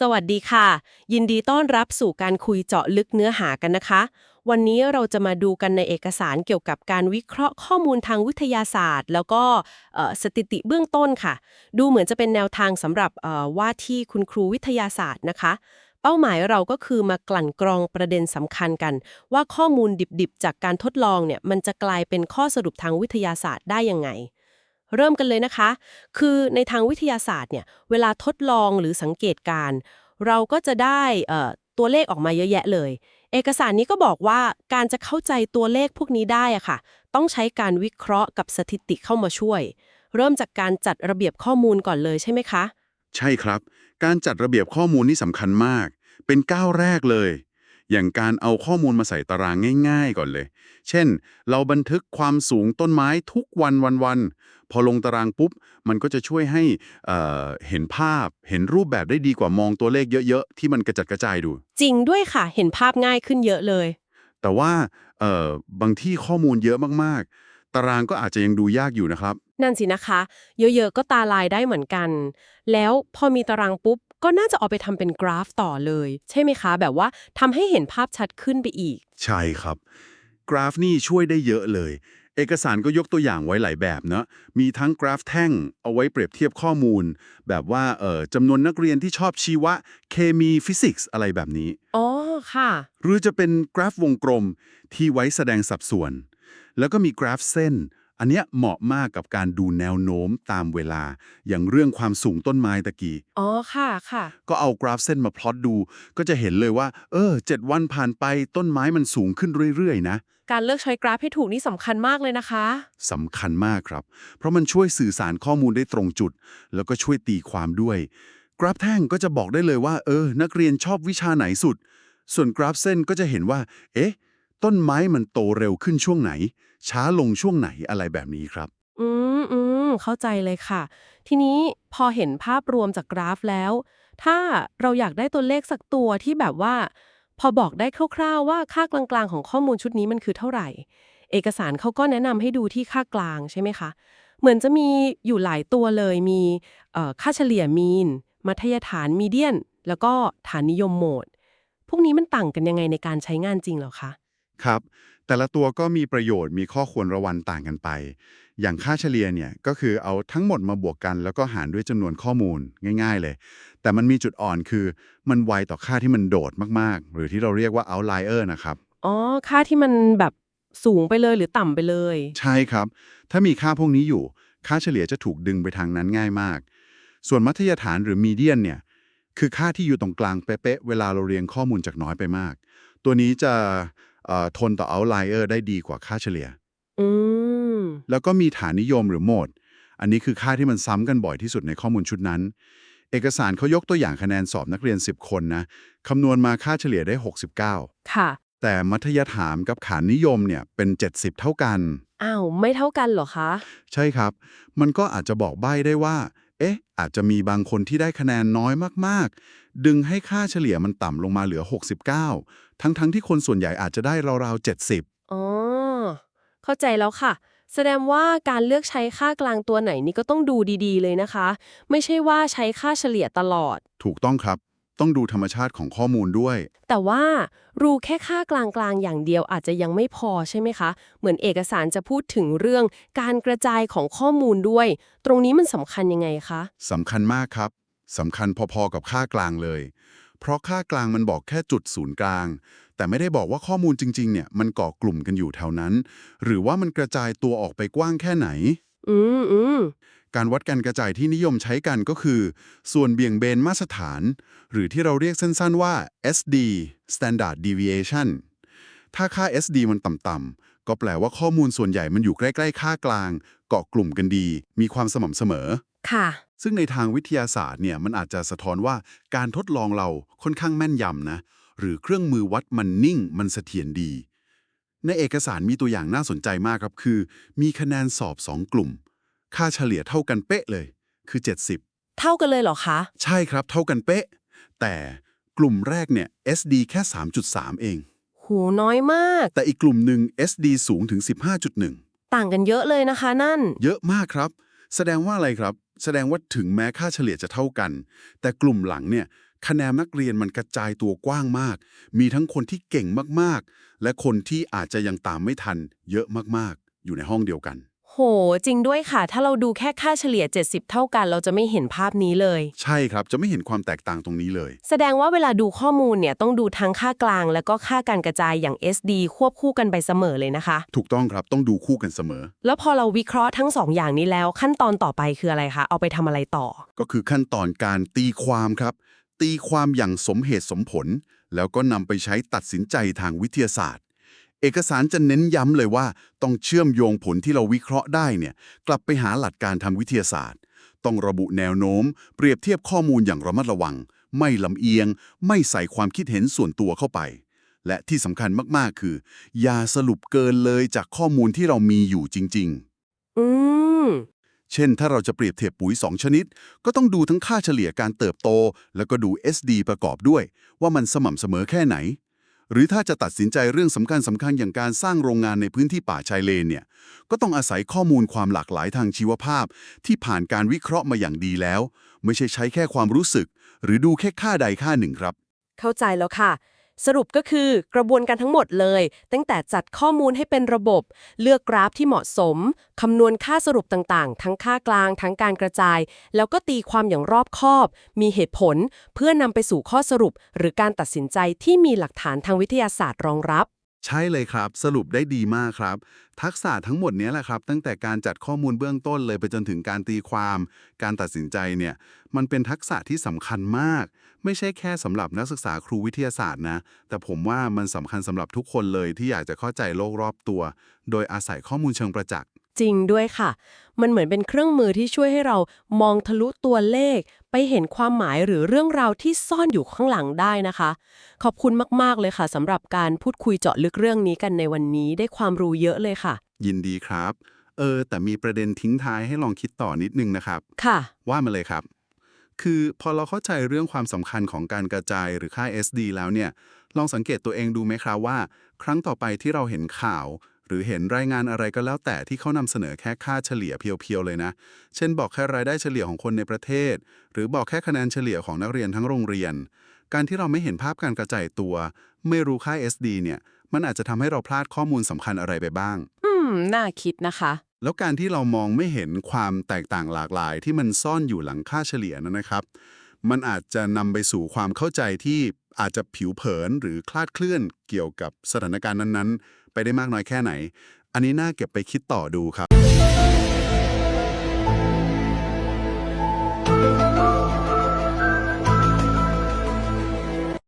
สวัสดีค่ะ ยินดีต้อนรับสู่การคุยเจาะลึกเนื้อหากันนะคะ วันนี้เราจะมาดูกันในเอกสารเกี่ยวกับการวิเคราะห์ข้อมูลทางวิทยาศาสตร์ แล้วก็สถิติเบื้องต้นค่ะ ดูเหมือนจะเป็นแนวทางสำหรับว่าที่คุณครูวิทยาศาสตร์นะคะ เป้าหมายเราก็คือมากลั่นกรองประเด็นสำคัญกัน ว่าข้อมูลดิบๆ จากการทดลองเนี่ยมันจะกลายเป็นข้อสรุปทางวิทยาศาสตร์ได้ยังไง เริ่มกันเลยนะคะ คือในทางวิทยาศาสตร์เนี่ยเวลาทดลองหรือสังเกตการ เราก็จะได้ตัวเลขออกมาเยอะแยะเลย เอกสารนี้ก็บอกว่าการจะเข้าใจตัวเลขพวกนี้ได้อะค่ะ ต้องใช้การวิเคราะห์กับสถิติเข้ามาช่วย เริ่มจากการจัดระเบียบข้อมูลก่อนเลยใช่ไหมคะ ใช่ครับ การจัดระเบียบข้อมูลนี่สำคัญมาก เป็นก้าวแรกเลย อย่างการเอาข้อมูลมาใส่ตารางง่าย ๆ ก่อนเลย เช่น เราบันทึกความสูงต้นไม้ทุกวันวันๆพอลงตารางปุ๊บ มันก็จะช่วยให้เอ่อเห็นภาพเห็นรูปแบบได้ดีกว่ามองตัวเลขเยอะๆ ที่มันกระจัดกระจายดู จริงด้วยค่ะ เห็นภาพง่ายขึ้นเยอะเลย แต่ว่าเอ่อบางที่ข้อมูลเยอะมากๆ ตารางก็อาจจะยังดูยากอยู่นะครับ นั่นสินะคะ เยอะๆ ก็ตาลายได้เหมือนกัน แล้วพอมีตารางปุ๊บ ก็น่าจะเอาไปทำเป็นกราฟต่อเลย ใช่ไหมคะ แบบว่าทำให้เห็นภาพชัดขึ้นไปอีก ใช่ครับ กราฟนี่ช่วยได้เยอะเลย เอกสารก็ยกตัวอย่างไว้หลายแบบเนะมีทั้งกราฟแท่งเอาไว้เปรียบเทียบข้อมูล แบบว่าเออจำนวนนักเรียนที่ชอบชีวะ เคมีฟิสิกส์อะไรแบบนี้ อ๋อค่ะ หรือจะเป็นกราฟวงกลมที่ไว้แสดงสัดส่วน แล้วก็มีกราฟเส้น อันเนี้ยเหมาะมากกับการดูแนวโน้มตามเวลา อย่างเรื่องความสูงต้นไม้ตะกี้ อ๋อ ค่ะ ค่ะ ก็เอากราฟเส้นมาพลอตดู ก็จะเห็นเลยว่า เออเจ็ดวันผ่านไปต้นไม้มันสูงขึ้นเรื่อยๆ นะ การเลือกใช้กราฟให้ถูกนี่สำคัญมากเลยนะคะสำคัญมากครับ เพราะมันช่วยสื่อสารข้อมูลได้ตรงจุด แล้วก็ช่วยตีความด้วย กราฟแท่งก็จะบอกได้เลยว่า เออ นักเรียนชอบวิชาไหนสุด ส่วนกราฟเส้นก็จะเห็นว่า เอ๊ะ ต้นไม้มันโตเร็วขึ้นช่วงไหน ช้าลงช่วงไหนอะไรแบบนี้ครับ อืมอืมเข้าใจเลยค่ะ ทีนี้พอเห็นภาพรวมจากกราฟแล้ว ถ้าเราอยากได้ตัวเลขสักตัวที่แบบว่า พอบอกได้คร่าวๆว่าค่ากลางๆของข้อมูลชุดนี้มันคือเท่าไหร่ เอกสารเขาก็แนะนำให้ดูที่ค่ากลางใช่ไหมคะ เหมือนจะมีอยู่หลายตัวเลยมีค่าเฉลี่ยมีน มัธยฐานมีเดียน แล้วก็ฐานนิยมโหมด พวกนี้มันต่างกันยังไงในการใช้งานจริงหรอคะ ครับ แต่ละตัวก็มีประโยชน์มีข้อควรระวังต่างกันไป อย่างค่าเฉลี่ยเนี่ยก็คือเอาทั้งหมดมาบวกกัน แล้วก็หารด้วยจำนวนข้อมูลง่าย ๆ เลย แต่มันมีจุดอ่อนคือมันไวต่อค่าที่มันโดดมากๆ หรือที่เราเรียกว่า outlier นะครับอ๋อ ค่าที่มันแบบสูงไปเลยหรือต่ำไปเลย ใช่ครับ ถ้ามีค่าพวกนี้อยู่ ค่าเฉลี่ยจะถูกดึงไปทางนั้นง่ายมาก ส่วนมัธยฐานหรือมีเดียนเนี่ยคือค่าที่อยู่ตรงกลางเป๊ะๆเวลาเราเรียงข้อมูลจากน้อยไปมาก ตัวนี้จะเอ่อ ทนต่อ outlier ได้ดีกว่าค่าเฉลี่ยอืมแล้วก็มีฐานนิยมหรือโหมด อันนี้คือค่าที่มันซ้ำกันบ่อยที่สุดในข้อมูลชุดนั้น เอกสารเขายกตัวอย่างคะแนนสอบนักเรียน 10 คนนะคำนวณมาค่าเฉลี่ยได้ 69 ค่ะ แต่มัธยฐานกับฐานนิยมเนี่ยเป็น 70 เท่ากัน อ้าว ไม่เท่ากันเหรอคะ ใช่ครับ มันก็อาจจะบอกใบ้ได้ว่า เอ๊ะ อาจจะมีบางคนที่ได้คะแนนน้อยมากๆ ดึงให้ค่าเฉลี่ยมันต่ำลงมาเหลือ 69 ทั้งๆที่คนส่วนใหญ่อาจจะได้ราวๆ 70 อ๋อ เข้าใจแล้วค่ะ แสดงว่าการเลือกใช้ค่ากลางตัวไหนนี่ก็ต้องดูดีๆ เลยนะคะ ไม่ใช่ว่าใช้ค่าเฉลี่ยตลอด ถูกต้องครับ ต้องดูธรรมชาติของข้อมูลด้วย แต่ว่ารู้แค่ค่ากลางๆ อย่างเดียวอาจจะยังไม่พอใช่ไหมคะ เหมือนเอกสารจะพูดถึงเรื่องการกระจายของข้อมูลด้วย ตรงนี้มันสำคัญยังไงคะสำคัญมากครับสำคัญพอๆกับค่ากลางเลย เพราะค่ากลางมันบอกแค่จุดศูนย์กลาง แต่ไม่ได้บอกว่าข้อมูลจริงๆเนี่ยมันก่อกลุ่มกันอยู่แถวนั้น หรือว่ามันกระจายตัวออกไปกว้างแค่ไหน อืมอืมการวัดการกระจายที่นิยมใช้กันก็คือ ส่วนเบี่ยงเบนมาตรฐาน หรือที่เราเรียกสั้นๆว่า SD Standard Deviation ถ้าค่า SD มันต่ำๆก็แปลว่าข้อมูลส่วนใหญ่มันอยู่ใกล้ๆ ค่ากลาง เกาะกลุ่มกันดี มีความสม่ำเสมอ ค่ะ ซึ่งในทางวิทยาศาสตร์เนี่ยมันอาจจะสะท้อนว่าการทดลองเราค่อนข้างแม่นยำนะ หรือเครื่องมือวัดมันนิ่ง มันเสถียรดี ในเอกสารมีตัวอย่างน่าสนใจมากครับคือ มีคะแนนสอบ 2 กลุ่ม ค่าเฉลี่ยเท่ากันเป๊ะเลย คือ 70 เท่ากันเลยเหรอคะ ใช่ครับเท่ากันเป๊ะ แต่กลุ่มแรกเนี่ย SD แค่ 3.3 เอง หูน้อยมาก แต่อีกกลุ่มหนึ่ง SD สูงถึง 15.1 ต่างกันเยอะเลยนะคะนั่น เยอะมากครับ แสดงว่าอะไรครับ แสดงว่าถึงแม้ค่าเฉลี่ยจะเท่ากัน แต่กลุ่มหลังเนี่ย คะแนนนักเรียนมันกระจายตัวกว้างมาก มีทั้งคนที่เก่งมากๆ และคนที่อาจจะยังตามไม่ทัน เยอะมากๆ อยู่ในห้องเดียวกัน โห จริงด้วยค่ะ ถ้าเราดูแค่ค่าเฉลี่ย 70 เท่ากัน เราจะไม่เห็นภาพนี้เลย ใช่ครับ จะไม่เห็นความแตกต่างตรงนี้เลย แสดงว่าเวลาดูข้อมูลเนี่ยต้องดูทั้งค่ากลาง แล้วก็ค่าการกระจายอย่าง SD ควบคู่กันไปเสมอเลยนะคะ ถูกต้องครับ ต้องดูคู่กันเสมอ แล้วพอเราวิเคราะห์ทั้งสองอย่างนี้แล้วขั้นตอนต่อไปคืออะไรคะ เอาไปทำอะไรต่อ ก็คือขั้นตอนการตีความครับ ตีความอย่างสมเหตุสมผล แล้วก็นำไปใช้ตัดสินใจทางวิทยาศาสตร์ เอกสารจะเน้นย้ำเลยว่า ต้องเชื่อมโยงผลที่เราวิเคราะห์ได้เนี่ยกลับไปหาหลักการทางวิทยาศาสตร์ ต้องระบุแนวโน้ม เปรียบเทียบข้อมูลอย่างระมัดระวัง ไม่ลำเอียง ไม่ใส่ความคิดเห็นส่วนตัวเข้าไป และที่สำคัญมากๆคือ อย่าสรุปเกินเลยจากข้อมูลที่เรามีอยู่จริง ๆ อืม เช่น ถ้าเราจะเปรียบเทียบปุ๋ย 2 ชนิด ก็ต้องดูทั้งค่าเฉลี่ยการเติบโต แล้วก็ดู SD ประกอบด้วย ว่ามันสม่ำเสมอแค่ไหน หรือถ้าจะตัดสินใจเรื่องสำคัญสำคัญอย่างการสร้างโรงงานในพื้นที่ป่าชายเลนเนี่ยก็ต้องอาศัยข้อมูลความหลากหลายทางชีวภาพ ที่ผ่านการวิเคราะห์มาอย่างดีแล้ว ไม่ใช่ใช้แค่ความรู้สึก หรือดูแค่ค่าใดค่าหนึ่งครับ เข้าใจแล้วค่ะ สรุปก็คือกระบวนการทั้งหมดเลย ตั้งแต่จัดข้อมูลให้เป็นระบบ เลือกกราฟที่เหมาะสม คำนวณค่าสรุปต่างๆ ทั้งค่ากลาง ทั้งการกระจาย แล้วก็ตีความอย่างรอบคอบ มีเหตุผล เพื่อนำไปสู่ข้อสรุป หรือการตัดสินใจที่มีหลักฐานทางวิทยาศาสตร์รองรับ ใช่เลยครับ สรุปได้ดีมากครับ ทักษะทั้งหมดเนี้ยแหละครับ ตั้งแต่การจัดข้อมูลเบื้องต้นเลยไปจนถึงการตีความ การตัดสินใจเนี่ยมันเป็นทักษะที่สำคัญมาก ไม่ใช่แค่สำหรับนักศึกษาครูวิทยาศาสตร์นะ แต่ผมว่ามันสำคัญสำหรับทุกคนเลยที่อยากจะเข้าใจโลกรอบตัว โดยอาศัยข้อมูลเชิงประจักษ์ จริงด้วยค่ะ มันเหมือนเป็นเครื่องมือที่ช่วยให้เรามองทะลุตัวเลข ไปเห็นความหมายหรือเรื่องราวที่ซ่อนอยู่ข้างหลังได้นะคะ ขอบคุณมากๆเลยค่ะสำหรับการพูดคุยเจาะลึกเรื่องนี้กันในวันนี้ได้ความรู้เยอะเลยค่ะ ยินดีครับ เออ แต่มีประเด็นทิ้งท้ายให้ลองคิดต่อนิดนึงนะครับ ค่ะ ว่ามาเลยครับ คือพอเราเข้าใจเรื่องความสำคัญของการกระจายหรือค่า SD แล้วเนี่ย ลองสังเกตตัวเองดูไหมครับว่า ครั้งต่อไปที่เราเห็นข่าว หรือเห็นรายงานอะไรก็แล้วแต่ที่เขานำเสนอแค่ค่าเฉลี่ยเพียวๆเลยนะ เช่นบอกแค่รายได้เฉลี่ยของคนในประเทศ หรือบอกแค่คะแนนเฉลี่ยของนักเรียนทั้งโรงเรียน การที่เราไม่เห็นภาพการกระจายตัว ไม่รู้ค่า SD เนี่ย มันอาจจะทำให้เราพลาดข้อมูลสำคัญอะไรไปบ้าง อืม น่าคิดนะคะ แล้วการที่เรามองไม่เห็นความแตกต่างหลากหลาย ที่มันซ่อนอยู่หลังค่าเฉลี่ยนั้นนะครับ มันอาจจะนำไปสู่ความเข้าใจที่อาจจะผิวเผินหรือคลาดเคลื่อนเกี่ยวกับสถานการณ์นั้นๆ ไปได้มากน้อยแค่ไหน อันนี้น่าเก็บไปคิดต่อดูครับ